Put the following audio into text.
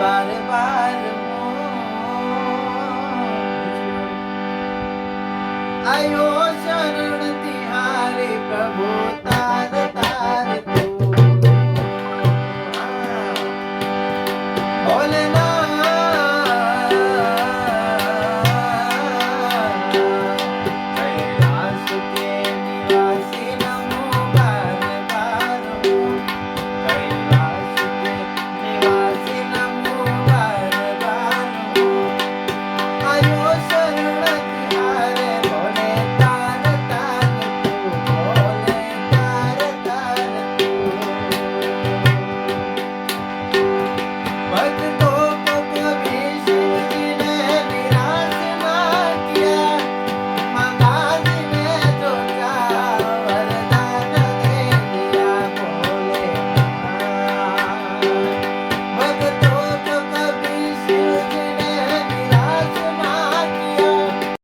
বারবার আয়ো শরণ